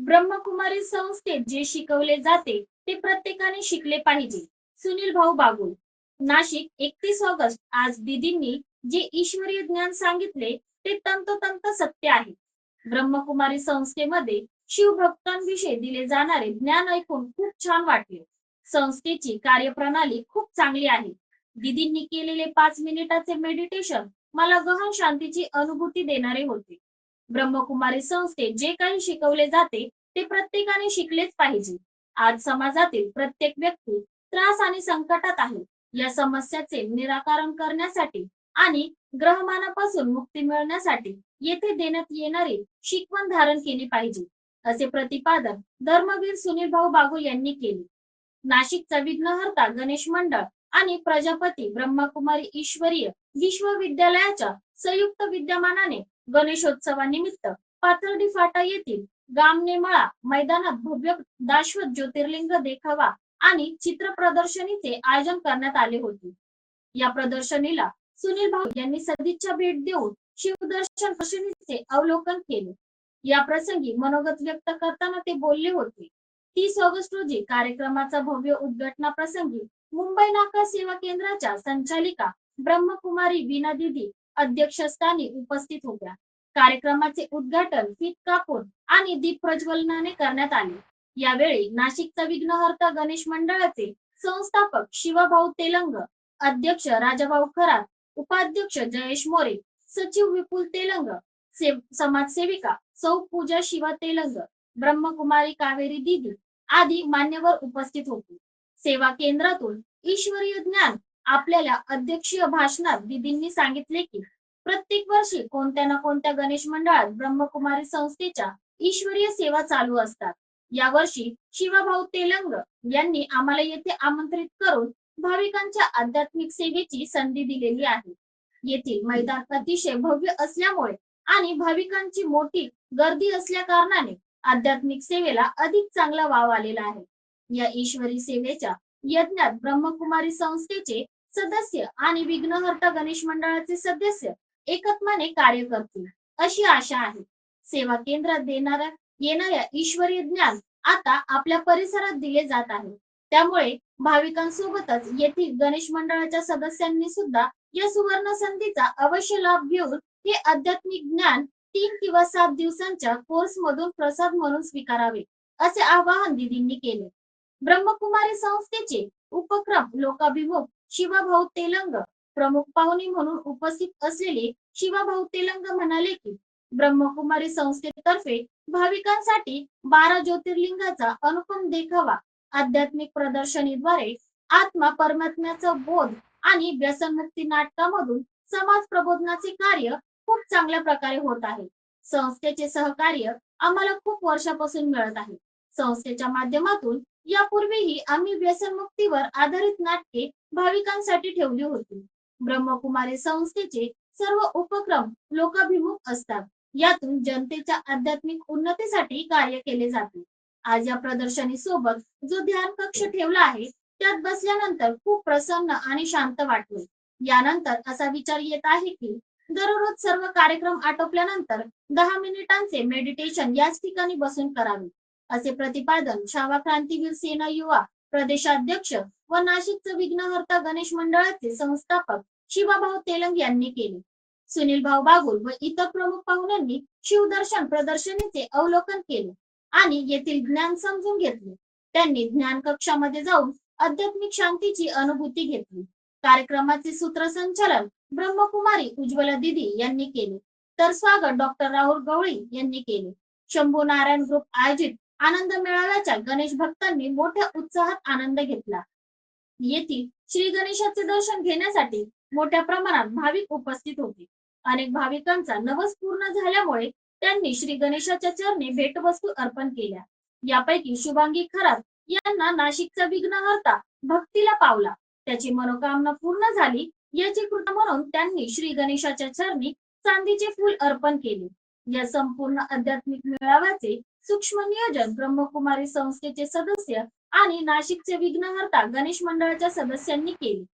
ब्रह्मकुमारी संस्थेत जे शिकवले जाते ते प्रत्येकाने शिकले पाहिजे. सुनील भाऊ बागुल नाशिक एकतीस ऑगस्ट. आज दीदींनी जे ईश्वरीय ज्ञान सांगितले ते तंतोतंत सत्य आहे. ब्रह्मकुमारी संस्थेमध्ये शिवभक्तांविषयी दिले जाणारे ज्ञान ऐकून खूप छान वाटले. संस्थेची कार्यप्रणाली खूप चांगली आहे. दीदींनी केलेले पाच मिनिटाचे मेडिटेशन मला गहन शांतीची अनुभूती देणारे होते. ब्रह्मकुमारी संस्थेत जे काही शिकवले जाते ते प्रत्येकाने शिकलेच पाहिजे. आज समाजातील प्रत्येक व्यक्ती त्रास आणि संकटात आहे. या समस्याचे निराकरण करण्यासाठी आणि ग्रहमानापासून मुक्ती मिळण्यासाठी येथे देण्यात येणारी शिकवण धारण केली पाहिजे असे प्रतिपादन धर्मवीर सुनील भाऊ बागुल यांनी केले. नाशिकचा विघ्नहर्ता गणेश मंडळ आणि प्रजापती ब्रह्मकुमारी ईश्वरीय विश्वविद्यालयाच्या संयुक्त विद्यमानाने गणेशोत्सवानिमित्त पाथर्डी फाटा येथील गामनेमळा मैदानात भव्य दाश्वत ज्योतिर्लिंग देखावा आणि चित्र प्रदर्शनीचे आयोजन करण्यात आले होते. या प्रदर्शनीला सुनील भाऊ यांनी सदिच्छा भेट देऊन शिवदर्शन प्रदर्शनीचे अवलोकन केले. या प्रसंगी मनोगत व्यक्त करताना ते बोलले होते तीस ऑगस्ट रोजी कार्यक्रमाचा भव्य उद्घाटना प्रसंगी मुंबई नाका सेवा केंद्राच्या संचालिका ब्रह्मकुमारी वीणा दिदी अध्यक्षस्थानी उपस्थित होत्या. कार्यक्रमाचे उद्घाटन फित कापून आणि दीप प्रज्वलनाने करण्यात आले. यावेळी नाशिकचा विघ्नहर्ता गणेश मंडळाचे संस्थापक शिवभाऊ तेलंग अध्यक्ष राजाभाऊ खरात उपाध्यक्ष जयेश मोरे सचिव विपुल तेलंग समाजसेविका सौ पूजा शिवा तेलंग ब्रह्मकुमारी कावेरी दिदी आदी मान्यवर उपस्थित होते. सेवा केंद्रातून ईश्वरीय ज्ञान आपल्याला अध्यक्षीय भाषणात दिदींनी सांगितले की प्रत्येक वर्षी कोणत्या ना कोणत्या गणेश मंडळात ब्रह्मकुमारी संस्थेच्या ईश्वरीय सेवा चालू असतात. यावर्षी शिवाभाऊ तेलंग यांनी आम्हाला येथे आमंत्रित करून भाविकांच्या आध्यात्मिक सेवेची संधी दिलेली आहे. येथील मैदान अतिशय भव्य असल्यामुळे आणि भाविकांची मोठी गर्दी असल्या कारणाने आध्यात्मिक सेवेला अधिक चांगला वाव आलेला आहे. या ईश्वरी सेवेच्या यज्ञात ब्रह्मकुमारी संस्थेचे सदस्य आणि विघ्नहर्ता गणेश मंडळाचे सदस्य एकत्माने कार्य करतील अशी आशा आहे. सेवा केंद्रात देणाऱ्या येणाऱ्या ईश्वरी ज्ञान आता आपल्या परिसरात दिले जात आहे. त्यामुळे भाविकांसोबतच येथील गणेश मंडळाच्या सदस्यांनी सुद्धा या सुवर्ण संधीचा अवश्य लाभ घेऊन हे आध्यात्मिक ज्ञान तीन किंवा सात दिवसांच्या कोर्स मधून प्रसाद म्हणून स्वीकारावे असे आवाहन दिदींनी केले. ब्रह्मकुमारी संस्थेचे उपक्रम लोकाभिमुख शिवाभाऊ तेलंग प्रमुख पाहुणे म्हणून उपस्थित असलेले शिवभाऊ तेलंग म्हणाले की ब्रह्मकुमारी संस्थेतर्फे भाविकांसाठी बारा ज्योतिर्लिंगाचा अनुपम देखावा आध्यात्मिक प्रदर्शनीद्वारे आत्मा परमात्म्याचा बोध आणि व्यसनमुक्ती नाटकामधून समाज प्रबोधनाचे कार्य खूप चांगल्या प्रकारे होत आहे. संस्थेचे सहकार्य आम्हाला खूप वर्षापासून मिळत आहे. संस्थेच्या माध्यमातून यापूर्वीही आम्ही व्यसनमुक्तीवर आधारित नाटके भाविकांसाठी ठेवली होती. ब्रह्मकुमारी संस्थेचे सर्व उपक्रम लोकाभिमुख असतात. यातून जनतेच्या आध्यात्मिक उन्नतीसाठी कार्य केले जाते. आज या प्रदर्शनी सोबत जो ध्यान कक्ष ठेवला आहे त्यात बसल्यानंतर खूप प्रसन्न आणि शांत वाटले. यानंतर असा विचार येत आहे की दररोज सर्व कार्यक्रम आटोपल्यानंतर दहा मिनिटांचे मेडिटेशन याच ठिकाणी बसून करावे. असे प्रतिपादन शावा क्रांतीवीर सेना युवा प्रदेशाध्यक्ष व नाशिकचं विघ्नहर्ता गणेश मंडळाचे संस्थापक शिवाभाऊ तेलंग यांनी केले. सुनील भाऊ बागुल व इतर प्रमुख पाहुण्यांनी शिवदर्शन प्रदर्शनीचे अवलोकन केले आणि येथील ज्ञान समजून घेतले. त्यांनी ज्ञान कक्षामध्ये जाऊन आध्यात्मिक शांतीची अनुभूती घेतली. कार्यक्रमाचे सूत्रसंचालन ब्रह्मकुमारी उज्ज्वला दिदी यांनी केले. तर स्वागत डॉक्टर राहुल गवळी यांनी केले. शंभू नारायण ग्रुप आयोजित आनंद मेळाव्याच्या गणेश भक्तांनी मोठ्या उत्साहात आनंद घेतला. येथील श्री गणेशाचे दर्शन घेण्यासाठी मोठ्या प्रमाणात भाविक उपस्थित होते. अनेक भाविकांचा नवस पूर्ण झाल्यामुळे त्यांनी श्री गणेशाच्या चरणी भेटवस्तू अर्पण केल्या. यापैकी शुभांगी खरात यांना नाशिकचा विघ्नहर्ता भक्तीला पावला. त्याची मनोकामना पूर्ण झाली याची कृत म्हणून त्यांनी श्री गणेशाच्या चरणी चांदीचे फूल अर्पण केले. या संपूर्ण आध्यात्मिक मेळाव्याचे सूक्ष्म नियोजन ब्रह्मकुमारी संस्थेचे सदस्य आणि नाशिकचे विघ्नहर्ता गणेश मंडळाच्या सदस्यांनी केले.